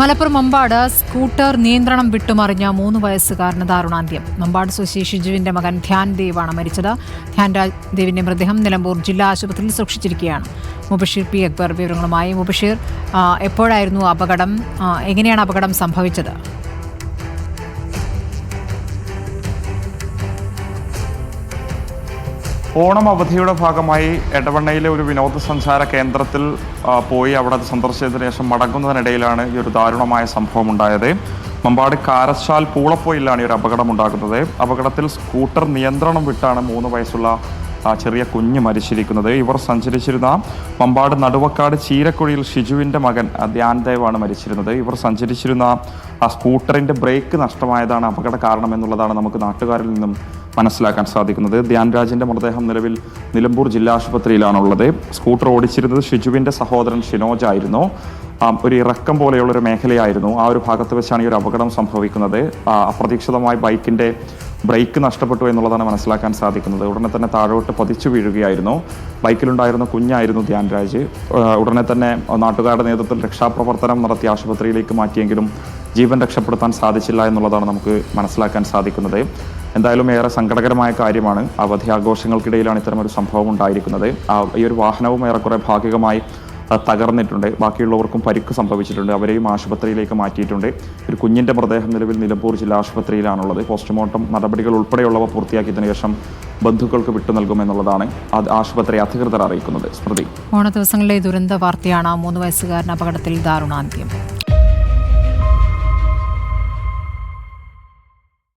Malappuram Mambad scooter നിയന്ത്രണം വിട്ടുമറിഞ്ഞ മൂന്ന് വയസ്സുകാരന് ദാരുണാന്ത്യം. മമ്പാട് സ്വദേശി ഷിജുവിന്റെ മകൻ ധ്യാൻ ദേവാണ് മരിച്ചത്. ധ്യാൻ രാജ് ദേവിന്റെ മൃതദേഹം നിലമ്പൂർ ജില്ലാ ആശുപത്രിയിൽ സൂക്ഷിച്ചിരിക്കുകയാണ്. മുബഷീർ പി അക്ബർ വിവരങ്ങളുമായി. മുബഷീർ എപ്പോഴായിരുന്നു അപകടം? എങ്ങനെയാണ് അപകടം സംഭവിച്ചത്? ഓണം അവധിയുടെ ഭാഗമായി എടവണ്ണയിലെ ഒരു വിനോദസഞ്ചാര കേന്ദ്രത്തിൽ പോയി അവിടെ സന്ദർശിച്ചതിന് ശേഷം മടങ്ങുന്നതിനിടയിലാണ് ഈ ഒരു ദാരുണമായ സംഭവം ഉണ്ടായത് മമ്പാട് കാരശാൽ പൂളപ്പോയിലാണ് ഈ ഒരു അപകടം ഉണ്ടാകുന്നത് അപകടത്തിൽ സ്കൂട്ടർ നിയന്ത്രണം വിട്ടാണ് മൂന്ന് വയസ്സുള്ള ചെറിയ കുഞ്ഞ് മരിച്ചിരിക്കുന്നത്. ഇവർ സഞ്ചരിച്ചിരുന്ന മമ്പാട് നടുവക്കാട് ചീരക്കുഴിയിൽ ഷിജുവിന്റെ മകൻ ധ്യാൻദേവാണ് ധ്യാൻ ദേവാണ് മരിച്ചിരുന്നത്. ഇവർ സഞ്ചരിച്ചിരുന്ന ആ സ്കൂട്ടറിന്റെ ബ്രേക്ക് നഷ്ടമായതാണ് അപകട കാരണം എന്നുള്ളതാണ് നമുക്ക് നാട്ടുകാരിൽ നിന്നും മനസ്സിലാക്കാൻ സാധിക്കുന്നത്. ധ്യാൻരാജിന്റെ മൃതദേഹം നിലവിൽ നിലമ്പൂർ ജില്ലാ ആശുപത്രിയിലാണുള്ളത്. സ്കൂട്ടർ ഓടിച്ചിരുന്നത് ഷിജുവിന്റെ സഹോദരൻ ഷിനോജ് ആയിരുന്നു. ഒരു ഇറക്കം പോലെയുള്ള ഒരു മേഖലയായിരുന്നു. ആ ഒരു ഭാഗത്ത് വെച്ചാണ് ഈ ഒരു അപകടം സംഭവിക്കുന്നത്. അപ്രതീക്ഷിതമായി ബൈക്കിന്റെ ബ്രേക്ക് നഷ്ടപ്പെട്ടു എന്നുള്ളതാണ് മനസ്സിലാക്കാൻ സാധിക്കുന്നത്. ഉടനെ തന്നെ താഴോട്ട് പതിച്ചു വീഴുകയായിരുന്നു. ബൈക്കിലുണ്ടായിരുന്ന കുഞ്ഞായിരുന്നു ധ്യാൻരാജ് ഉടനെ തന്നെ നാട്ടുകാരുടെ നേതൃത്വത്തിൽ രക്ഷാപ്രവർത്തനം നടത്തി ആശുപത്രിയിലേക്ക് മാറ്റിയെങ്കിലും ജീവൻ രക്ഷപ്പെടുത്താൻ സാധിച്ചില്ല എന്നുള്ളതാണ് നമുക്ക് മനസ്സിലാക്കാൻ സാധിക്കുന്നത്. എന്തായാലും ഏറെ സങ്കടകരമായ കാര്യമാണ് അവധി ആഘോഷങ്ങൾക്കിടയിലാണ് ഇത്തരമൊരു സംഭവം ഉണ്ടായിരിക്കുന്നത്. ഈ ഒരു വാഹനവും ഏറെക്കുറെ ഭാഗികമായി തകർന്നിട്ടുണ്ട്. ബാക്കിയുള്ളവർക്കും പരിക്ക് സംഭവിച്ചിട്ടുണ്ട്. അവരെയും ആശുപത്രിയിലേക്ക് മാറ്റിയിട്ടുണ്ട്. ഒരു കുഞ്ഞിന്റെ മൃതദേഹം നിലവിൽ നിലമ്പൂർ ജില്ലാ ആശുപത്രിയിലാണുള്ളത്. പോസ്റ്റ്മോർട്ടം നടപടികൾ ഉൾപ്പെടെയുള്ളവ പൂർത്തിയാക്കിയതിനു ശേഷം ബന്ധുക്കൾക്ക് വിട്ടു നൽകുമെന്നുള്ളതാണ് ആശുപത്രി അധികൃതർ അറിയിക്കുന്നത്. സ്മൃതി. ഓണ ദിവസങ്ങളിലെ ദുരന്ത വാർത്തയാണ് മൂന്ന് വയസ്സുകാരൻ അപകടത്തിൽ ദാരുണാന്ത്യം.